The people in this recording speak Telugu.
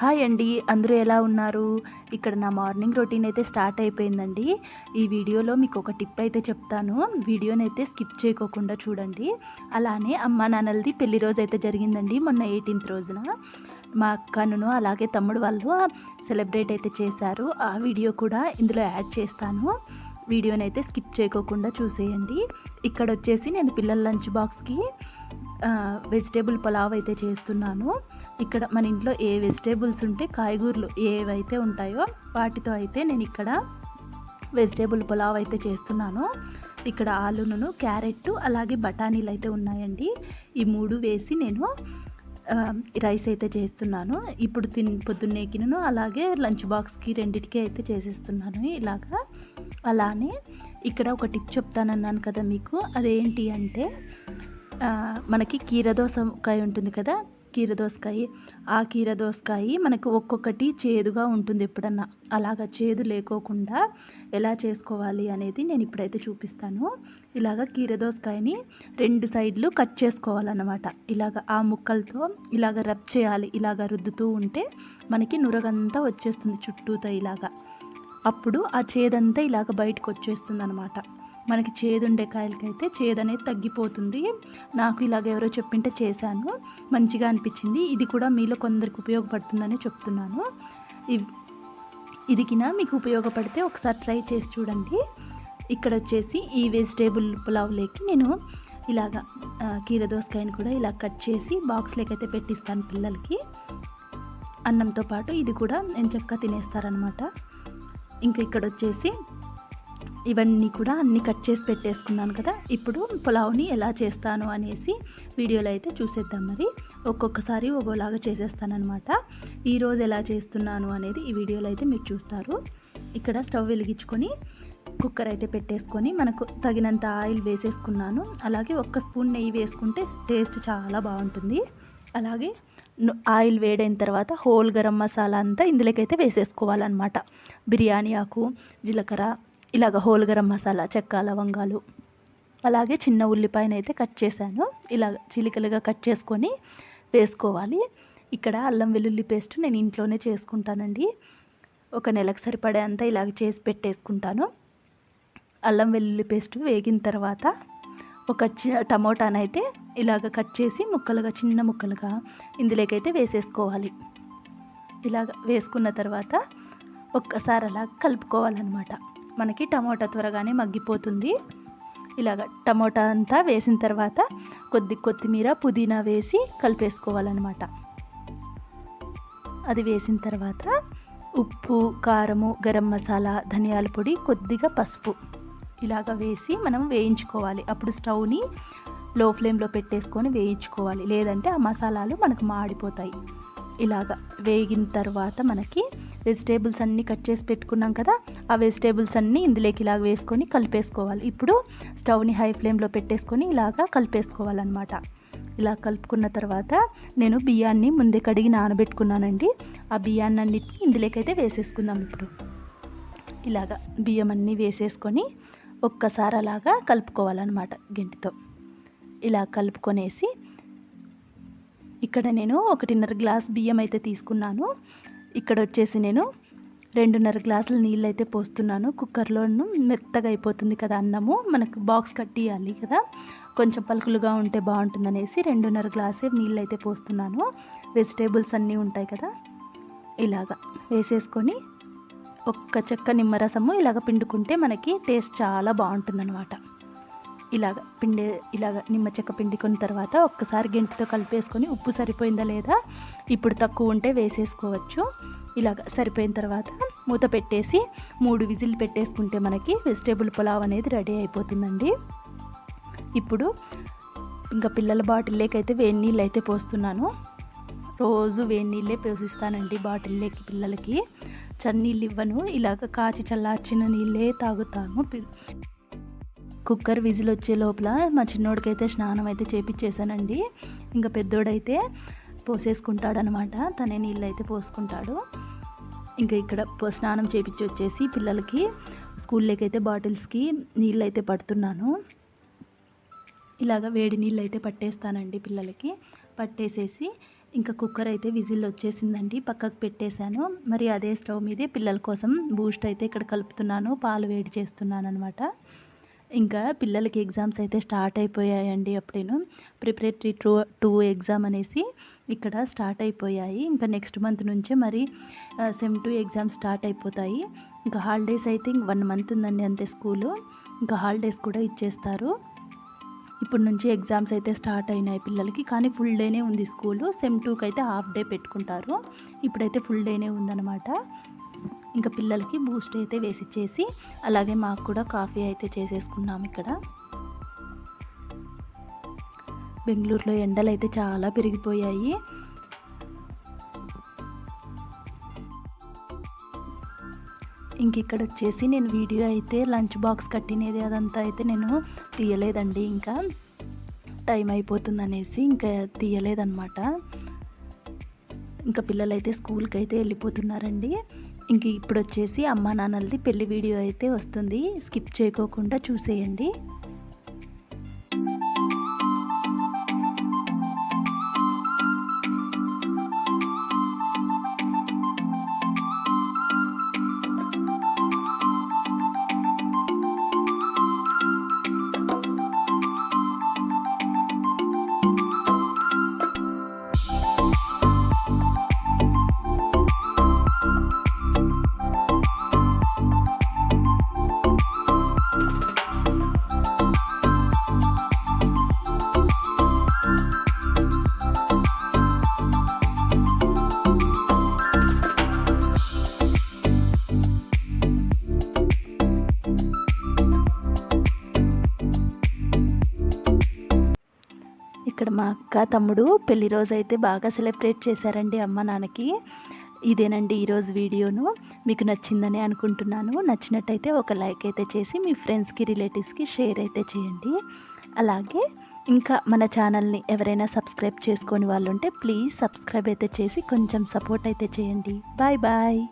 హాయ్ అండి అందరూ ఎలా ఉన్నారు? ఇక్కడ నా మార్నింగ్ రొటీన్ అయితే స్టార్ట్ అయిపోయిందండి. ఈ వీడియోలో మీకు ఒక టిప్ అయితే చెప్తాను. వీడియోని అయితే స్కిప్ చేయకోకుండా చూడండి. అలానే అమ్మ నాన్నలది పెళ్ళి రోజు అయితే జరిగిందండి మొన్న ఎయిటీన్త్ రోజున. మా అక్కను అలాగే తమ్ముడు వాళ్ళు సెలబ్రేట్ అయితే చేశారు. ఆ వీడియో కూడా ఇందులో యాడ్ చేస్తాను. వీడియోని అయితే స్కిప్ చేయకోకుండా చూసేయండి. ఇక్కడ వచ్చేసి నేను పిల్లల లంచ్ బాక్స్కి వెజిటేబుల్ పలావ్ అయితే చేస్తున్నాను. ఇక్కడ మన ఇంట్లో ఏ వెజిటేబుల్స్ ఉంటే కాయగూరలు ఏవైతే ఉంటాయో వాటితో అయితే నేను ఇక్కడ వెజిటేబుల్ పులావ్ అయితే చేస్తున్నాను. ఇక్కడ ఆలును క్యారెట్ అలాగే బఠానీలు అయితే ఉన్నాయండి. ఈ మూడు వేసి నేను రైస్ అయితే చేస్తున్నాను. ఇప్పుడు తిన్ పొద్దున్నేకినను అలాగే లంచ్ బాక్స్కి రెండింటికి అయితే చేసేస్తున్నాను ఇలాగా. అలానే ఇక్కడ ఒక టిప్ చెప్తానన్నాను కదా మీకు. అదేంటి అంటే మనకి కీరదోసకాయ ఉంటుంది కదా కీరదోసకాయ. ఆ కీరదోసకాయ మనకు ఒక్కొక్కటి చేదుగా ఉంటుంది ఎప్పుడన్నా. అలాగా చేదు లేకోకుండా ఎలా చేసుకోవాలి అనేది నేను ఇప్పుడైతే చూపిస్తాను. ఇలాగ కీరదోసకాయని రెండు సైడ్లు కట్ చేసుకోవాలన్నమాట. ఇలాగ ఆ ముక్కలతో ఇలాగ రబ్ చేయాలి ఇలాగ రుద్దుతూ ఉంటే మనకి నురగంతా వచ్చేస్తుంది చుట్టూతో ఇలాగా. అప్పుడు ఆ చేదంతా ఇలాగ బయటకు వచ్చేస్తుంది అనమాట మనకి చేదుండే కాయలకైతే చేదు అనేది తగ్గిపోతుంది. నాకు ఇలాగ ఎవరో చెప్పింటే చేశాను. మంచిగా అనిపించింది. ఇది కూడా మీలో కొందరికి ఉపయోగపడుతుందని చెప్తున్నాను. ఇవ్- మీకు ఉపయోగపడితే ఒకసారి ట్రై చేసి చూడండి. ఇక్కడ వచ్చేసి ఈ వెజిటేబుల్ పులావ్లోకి నేను ఇలాగ కీర దోసకాయని కూడా ఇలా కట్ చేసి బాక్స్లోకి అయితే పెట్టిస్తాను పిల్లలకి. అన్నంతో పాటు ఇది కూడా నేను చక్కగా తినేస్తారనమాట ఇంకా ఇక్కడ వచ్చేసి ఇవన్నీ కూడా అన్నీ కట్ చేసి పెట్టేసుకున్నాను కదా. ఇప్పుడు పులావ్ని ఎలా చేస్తాను అనేసి వీడియోలో అయితే చూసేద్దాం మరి. ఒక్కొక్కసారి ఒక్కోలాగా చేసేస్తానమాట ఈరోజు ఎలా చేస్తున్నాను అనేది ఈ వీడియోలో అయితే మీరు చూస్తారు. ఇక్కడ స్టవ్ వెలిగించుకొని కుక్కర్ అయితే పెట్టేసుకొని మనకు తగినంత ఆయిల్ వేసేసుకున్నాను. అలాగే ఒక్క స్పూన్ నెయ్యి వేసుకుంటే టేస్ట్ చాలా బాగుంటుంది. అలాగే ఆయిల్ వేడైన తర్వాత హోల్ గరం మసాలా అంతా ఇందులోకైతే వేసేసుకోవాలన్నమాట. బిర్యానీ ఆకు జీలకర్ర ఇలాగ హోల్ గరం మసాలా చెక్క లవంగాలు అలాగే చిన్న ఉల్లిపాయను అయితే కట్ చేశాను. ఇలా చిలికలుగా కట్ చేసుకొని వేసుకోవాలి. ఇక్కడ అల్లం వెల్లుల్లి పేస్ట్ నేను ఇంట్లోనే చేసుకుంటానండి. ఒక నెలకు సరిపడే అంతా ఇలాగ చేసి పెట్టేసుకుంటాను. అల్లం వెల్లుల్లి పేస్ట్ వేగిన తర్వాత ఒక టమోటానైతే ఇలాగ కట్ చేసి ముక్కలుగా చిన్న ముక్కలుగా ఇందులోకైతే వేసేసుకోవాలి. ఇలాగ వేసుకున్న తర్వాత ఒక్కసారి అలా కలుపుకోవాలన్నమాట. మనకి టమోటా త్వరగానే మగ్గిపోతుంది. ఇలాగ టమోటా అంతా వేసిన తర్వాత కొద్ది కొత్తిమీర పుదీనా వేసి కలిపేసుకోవాలన్నమాట. అది వేసిన తర్వాత ఉప్పు కారము గరం మసాలా ధనియాల పొడి కొద్దిగా పసుపు ఇలాగ వేసి మనం వేయించుకోవాలి. అప్పుడు స్టవ్ని లో ఫ్లేమ్లో పెట్టేసుకొని వేయించుకోవాలి. లేదంటే ఆ మసాలాలు మనకు మాడిపోతాయి. ఇలాగ వేగిన తర్వాత మనకి వెజిటేబుల్స్ అన్నీ కట్ చేసి పెట్టుకున్నాం కదా ఆ వెజిటేబుల్స్ అన్నీ ఇందులోకి ఇలాగ వేసుకొని కలిపేసుకోవాలి. ఇప్పుడు స్టవ్ని హై ఫ్లేమ్లో పెట్టేసుకొని ఇలాగ కలిపేసుకోవాలన్నమాట. ఇలా కలుపుకున్న తర్వాత నేను బియ్యాన్ని ముందే కడిగి నానబెట్టుకున్నానండి. ఆ బియ్యాన్ని అన్నిటిని ఇందులోకైతే వేసేసుకుందాం ఇప్పుడు. ఇలాగ బియ్యం అన్నీ వేసేసుకొని ఒక్కసారి అలాగా కలుపుకోవాలన్నమాట గెంటితో. ఇలా కలుపుకొనేసి ఇక్కడ నేను ఒకటిన్నర గ్లాస్ బియ్యం అయితే తీసుకున్నాను. ఇక్కడ వచ్చేసి నేను రెండున్నర గ్లాసుల నీళ్ళు అయితే పోస్తున్నాను. కుక్కర్లోను మెత్తగా అయిపోతుంది కదా అన్నము. మనకు బాక్స్ కట్టియాలి కదా. కొంచెం పలుకులుగా ఉంటే బాగుంటుందనేసి రెండున్నర గ్లాసే నీళ్ళు అయితే పోస్తున్నాను. వెజిటేబుల్స్ అన్నీ ఉంటాయి కదా. ఇలాగా వేసేసుకొని ఒక్క చెక్క నిమ్మరసము ఇలాగ పిండుకుంటే మనకి టేస్ట్ చాలా బాగుంటుందన్నమాట. ఇలాగ పిండి ఇలాగ నిమ్మ చెక్క పిండుకున్న తర్వాత ఒక్కసారి గెంటితో కలిపేసుకొని ఉప్పు సరిపోయిందా లేదా ఇప్పుడు తక్కువ ఉంటే వేసేసుకోవచ్చు. ఇలాగ సరిపోయిన తర్వాత మూత పెట్టేసి మూడు విజిల్ పెట్టేసుకుంటే మనకి వెజిటేబుల్ పులావ్ అనేది రెడీ అయిపోతుందండి. ఇప్పుడు ఇంకా పిల్లల బాటిల్లోకైతే వేడి నీళ్ళు అయితే పోస్తున్నాను. రోజు వేడి నీళ్ళే పోసిస్తానండి బాటిల్లోకి పిల్లలకి. చన్నీళ్ళు ఇవ్వను ఇలాగ కాచి చల్లార్చిన నీళ్ళే తాగుతాను. కుక్కర్ విజిల్ వచ్చే లోపల మా చిన్నోడికైతే స్నానం అయితే చేపించేసానండి ఇంకా పెద్దోడైతే పోసేసుకుంటాడనమాట. తనే నీళ్ళు అయితే పోసుకుంటాడు. ఇంకా ఇక్కడ పో- స్నానం చేపించి వచ్చేసి పిల్లలకి స్కూల్లోకి అయితే బాటిల్స్కి నీళ్ళు అయితే పడుతున్నాను. ఇలాగ వేడి నీళ్ళు అయితే పట్టేస్తానండి పిల్లలకి. పట్టేసేసి ఇంకా కుక్కర్ అయితే విజిల్ వచ్చేసిందండి పక్కకు పెట్టేశాను. మరి అదే స్టవ్ మీదే పిల్లల కోసం బూస్ట్ అయితే ఇక్కడ కలుపుతున్నాను. పాలు వేడి చేస్తున్నాను అనమాట ఇంకా పిల్లలకి ఎగ్జామ్స్ అయితే స్టార్ట్ అయిపోయాయండి అప్పుడేను. ప్రిపరేటరీ టూ టూ ఎగ్జామ్ అనేసి ఇక్కడ స్టార్ట్ అయిపోయాయి. ఇంకా నెక్స్ట్ మంత్ నుంచే మరి సెమ్ టూ ఎగ్జామ్స్ స్టార్ట్ అయిపోతాయి. ఇంకా హాలిడేస్ అయితే ఇంక వన్ మంత్ ఉందండి అంతే స్కూలు. ఇంకా హాలిడేస్ కూడా ఇచ్చేస్తారు. ఇప్పుడు నుంచి ఎగ్జామ్స్ అయితే స్టార్ట్ అయినాయి పిల్లలకి. కానీ ఫుల్ డేనే ఉంది స్కూలు. సెమ్ టూకి అయితే హాఫ్ డే పెట్టుకుంటారు. ఇప్పుడైతే ఫుల్ డేనే ఉందన్నమాట. ఇంకా పిల్లలకి బూస్ట్ అయితే వేసిచ్చేసి అలాగే మాకు కూడా కాఫీ అయితే చేసేసుకున్నాం ఇక్కడ. బెంగళూరులో ఎండలు అయితే చాలా పెరిగిపోయాయి. ఇంక ఇక్కడ వచ్చేసి నేను వీడియో అయితే లంచ్ బాక్స్ కట్టినది అదంతా అయితే నేను తీయలేదండి ఇంకా. టైం అయిపోతుంది అనేసి ఇంకా తీయలేదన్నమాట. ఇంకా పిల్లలైతే స్కూల్కి అయితే వెళ్ళిపోతున్నారండి. ఇంక ఇప్పుడు వచ్చేసి అమ్మా నాన్నలది పెళ్ళి వీడియో అయితే వస్తుంది. స్కిప్ చేయకోకుండా చూసేయండి. మా అక్క తమ్ముడు పెళ్ళి రోజు అయితే బాగా సెలబ్రేట్ చేశారండి అమ్మ నాన్నకి. ఇదేనండి ఈరోజు వీడియోను. మీకు నచ్చిందని అనుకుంటున్నాను. నచ్చినట్టయితే ఒక లైక్ అయితే చేసి మీ ఫ్రెండ్స్కి రిలేటివ్స్కి షేర్ అయితే చేయండి. అలాగే ఇంకా మన ఛానల్ని ఎవరైనా సబ్స్క్రైబ్ చేసుకొని వాళ్ళు ఉంటే ప్లీజ్ సబ్స్క్రైబ్ అయితే చేసి కొంచెం సపోర్ట్ అయితే చేయండి. Bye bye.